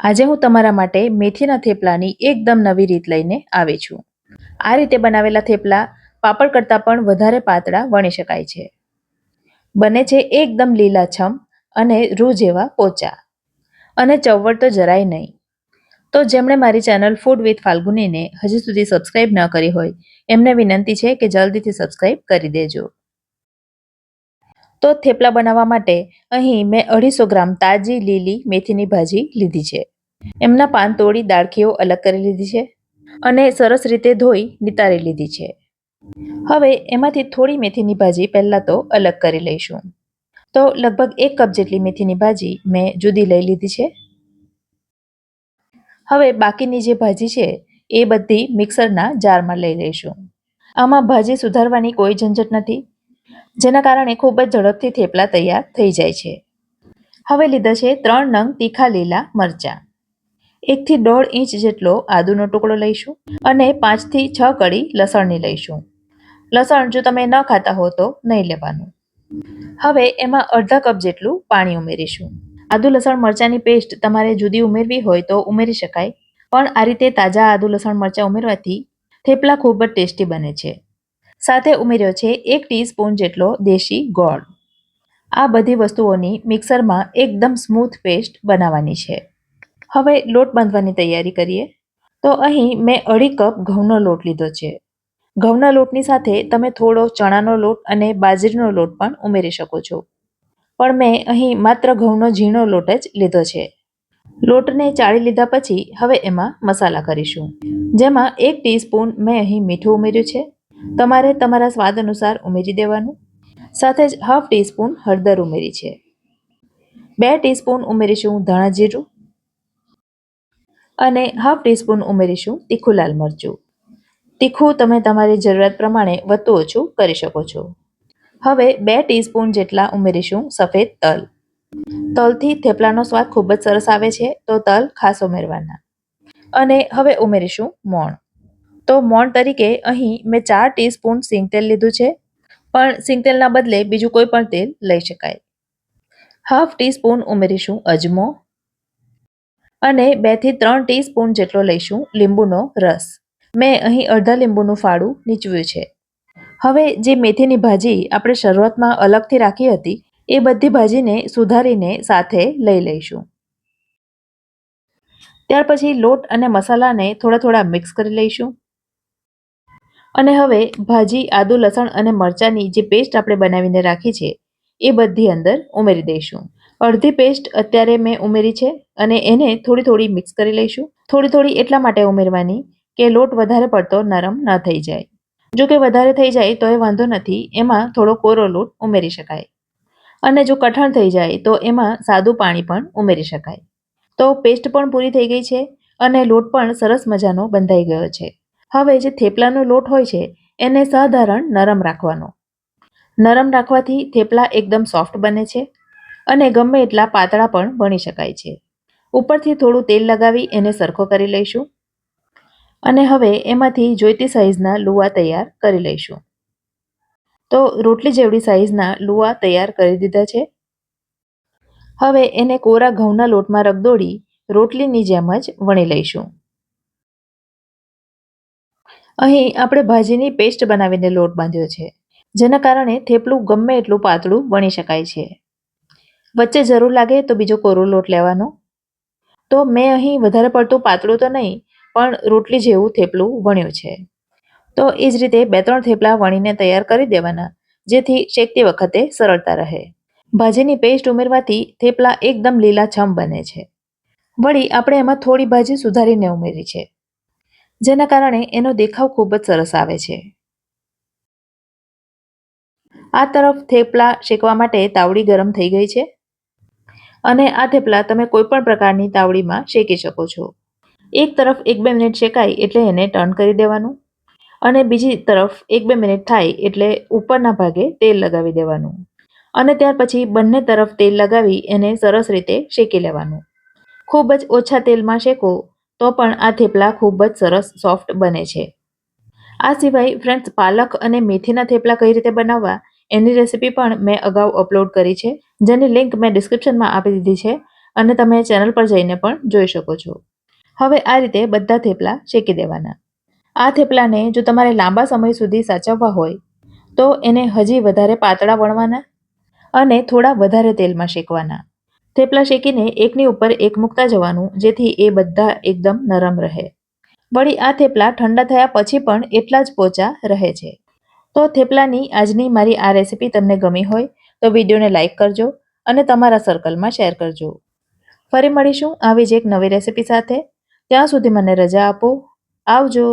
આજે હું તમારા માટે મેથીના થેપલાની એકદમ નવી રીત લઈને આવી છું. આ રીતે બનાવેલા થેપલા પાપડ કરતાં પણ વધારે પાતળા વણી શકાય છે. બને છે એકદમ લીલાછમ અને રૂ જેવા પોચા. અને ચવડ તો જરાય નહીં. તો જેમણે મારી ચેનલ ફૂડ વિથ ફાલ્ગુનીને હજી સુધી સબસ્ક્રાઇબ ન કરી હોય, એમને વિનંતી છે કે જલ્દીથી સબસ્ક્રાઇબ કરી દેજો. તો થેપલા બનાવવા માટે અહીં મેં અઢીસો ગ્રામ તાજી લીલી મેથીની ભાજી લીધી છે. એમના પાન તોડી દાળખીઓ અલગ કરી લીધી છે અને સરસ રીતે ધોઈ નિતારી લીધી છે. હવે એમાંથી થોડી મેથીની ભાજી પહેલાં તો અલગ કરી લઈશું. તો લગભગ એક કપ જેટલી મેથીની ભાજી મેં જુદી લઈ લીધી છે. હવે બાકીની જે ભાજી છે એ બધી મિક્સરના જારમાં લઈ લઈશું. આમાં ભાજી સુધારવાની કોઈ ઝંઝટ નથી. જેના કારણે ખૂબ જ ઝડપથી થેપલા તૈયાર થઈ જાય છે. હવે લીધા છે ત્રણ નંગ તીખા લીલા મરચાં. એકથી દોઢ ઇંચ જેટલો આદુનો ટુકડો લઈશું અને પાંચથી છ કળી લસણની લઈશું. લસણ જો તમે ન ખાતા હો તો નહીં લેવાનું. હવે એમાં અડધા કપ જેટલું પાણી ઉમેરીશું. આદુ લસણ મરચાંની પેસ્ટ તમારે જુદી ઉમેરવી હોય તો ઉમેરી શકાય, પણ આ રીતે તાજા આદુ લસણ મરચાં ઉમેરવાથી થેપલા ખૂબ જ ટેસ્ટી બને છે. સાથે ઉમેર્યો છે, એક ટીસ્પૂન જેટલો દેશી ગોળ. આ બધી વસ્તુઓની મિક્સરમાં એકદમ સ્મૂથ પેસ્ટ બનાવવાની છે. હવે લોટ બાંધવાની તૈયારી કરીએ. તો અહીં મેં અઢી કપ ઘઉંનો લોટ લીધો છે. ઘઉંના લોટની સાથે તમે થોડો ચણાનો લોટ અને બાજરીનો લોટ પણ ઉમેરી શકો છો. પણ મેં અહીં માત્ર ઘઉંનો ઝીણો લોટ જ લીધો છે. લોટને ચાળી લીધા પછી હવે એમાં મસાલા કરીશું. જેમાં એક ટીસ્પૂન મેં અહીં મીઠું ઉમેર્યું છે. તમારે તમારા સ્વાદ અનુસાર ઉમેરી દેવાનું. સાથે જ હાફ ટીસ્પૂન હળદર ઉમેરી છે. બે ટીસ્પૂન ઉમેરીશું ધાણા જીરું. અને હાફ ટીસ્પૂન ઉમેરીશું તીખું લાલ મરચું. તીખું તમે તમારી જરૂરિયાત પ્રમાણે વધુ ઓછું કરી શકો છો. હવે બે ટીસ્પૂન જેટલા ઉમેરીશું સફેદ તલ. તલથી થેપલાનો સ્વાદ ખૂબ જ સરસ આવે છે, તો તલ ખાસ ઉમેરવાના. અને હવે ઉમેરીશું મોણ. તો મોણ તરીકે અહીં મેં ચાર ટીસ્પૂન સિંગ તેલ લીધું છે. પણ સિંગ તેલના બદલે બીજું કોઈ પણ તેલ લઈ શકાય. હાફ ટીસ્પૂન ઉમેરીશું અજમો. અને બેથી ત્રણ ટીસ્પૂન જેટલો લઈશું લીંબુનો રસ. મેં અહીં અડધા લીંબુનું ફાળું નીચવ્યું છે. હવે જે મેથીની ભાજી આપણે શરૂઆતમાં અલગથી રાખી હતી, એ બધી ભાજીને સુધારીને સાથે લઈ લઈશું. ત્યાર પછી લોટ અને મસાલાને થોડા થોડા મિક્સ કરી લઈશું. અને હવે ભાજી, આદુ, લસણ અને મરચાંની જે પેસ્ટ આપણે બનાવીને રાખી છે, એ બધી અંદર ઉમેરી દઈશું. અડધી પેસ્ટ અત્યારે મેં ઉમેરી છે અને એને થોડી થોડી મિક્સ કરી લઈશું. થોડી થોડી એટલા માટે ઉમેરવાની કે લોટ વધારે પડતો નરમ ન થઈ જાય. જો કે વધારે થઈ જાય તો એ વાંધો નથી, એમાં થોડો કોરો લોટ ઉમેરી શકાય. અને જો કઠણ થઈ જાય તો એમાં સાદું પાણી પણ ઉમેરી શકાય. તો પેસ્ટ પણ પૂરી થઈ ગઈ છે અને લોટ પણ સરસ મજાનો બંધાઈ ગયો છે. હવે જે થેપલાનો લોટ હોય છે, એને સાધારણ નરમ રાખવાનો. નરમ રાખવાથી થેપલા એકદમ સોફ્ટ બને છે અને ગમે એટલા પાતળા પણ બની શકાય છે. ઉપરથી થોડું તેલ લગાવી એને સરખો કરી લઈશું. અને હવે એમાંથી જોઈતી સાઈઝના લુવા તૈયાર કરી લઈશું. તો રોટલી જેવડી સાઈઝના લુવા તૈયાર કરી દીધા છે. હવે એને કોરા ઘઉંના લોટમાં રગદોડી રોટલીની જેમ જ વણી લઈશું. અહીં આપણે ભાજીની પેસ્ટ બનાવીને લોટ બાંધ્યો છે, જેના કારણે થેપલું ગમે એટલું પાતળું વણી શકાય છે. વચ્ચે જરૂર લાગે તો બીજો કોરો લોટ લેવાનો. તો મેં અહીં વધારે પડતું પાતળું તો નહીં, પણ રોટલી જેવું થેપલું વણ્યું છે. તો એ જ રીતે બે ત્રણ થેપલા વણીને તૈયાર કરી દેવાના, જેથી શેકતી વખતે સરળતા રહે. ભાજીની પેસ્ટ ઉમેરવાથી થેપલા એકદમ લીલાછમ બને છે. વળી આપણે એમાં થોડી ભાજી સુધારીને ઉમેરી છે. જેના કારણે એનો દેખાવ ખૂબ જ સરસ આવે છે. આ તરફ થેપલા શેકવા માટે તાવડી ગરમ થઈ ગઈ છે. અને આ થેપલા તમે કોઈ પણ પ્રકારની તાવડીમાં શેકી શકો છો. એક તરફ એક બે મિનિટ શેકાય એટલે એને ટર્ન કરી દેવાનું અને બીજી તરફ એક બે મિનિટ થાય એટલે ઉપરના ભાગે તેલ લગાવી દેવાનું. અને ત્યાર પછી બંને તરફ તેલ લગાવી એને સરસ રીતે શેકી લેવાનું. ખૂબ જ ઓછા તેલમાં શેકો તો પણ આ થેપલા ખૂબ જ સરસ, સોફ્ટ બને છે. આ સિવાય ફ્રેન્ડ્સ પાલક અને મેથીના થેપલા કઈ રીતે બનાવવા એની રેસીપી પણ મેં અગાઉ અપલોડ કરી છે, જેની લિંક મેં ડિસ્ક્રિપ્શનમાં આપી દીધી છે અને તમે ચેનલ પર જઈને પણ જોઈ શકો છો. હવે આ રીતે બધા થેપલા શેકી દેવાના. આ થેપલાને જો તમારે લાંબા સમય સુધી સાચવવા હોય, તો એને હજી વધારે પાતળા વણવાના અને થોડા વધારે તેલમાં શેકવાના. થેપલા શેકીને એકની ઉપર એક મૂકતા જવાનું, જેથી એ બધા એકદમ નરમ રહે. વળી આ થેપલા ઠંડા થયા પછી પણ એટલા જ પોચા રહે છે. તો થેપલાની આજની મારી આ રેસિપી તમને ગમી હોય, તો વિડીયોને લાઇક કરજો અને તમારા સર્કલમાં શેર કરજો. ફરી મળીશું આવી જ એક નવી રેસિપી સાથે. ત્યાં સુધી મને રજા આપો. આવજો.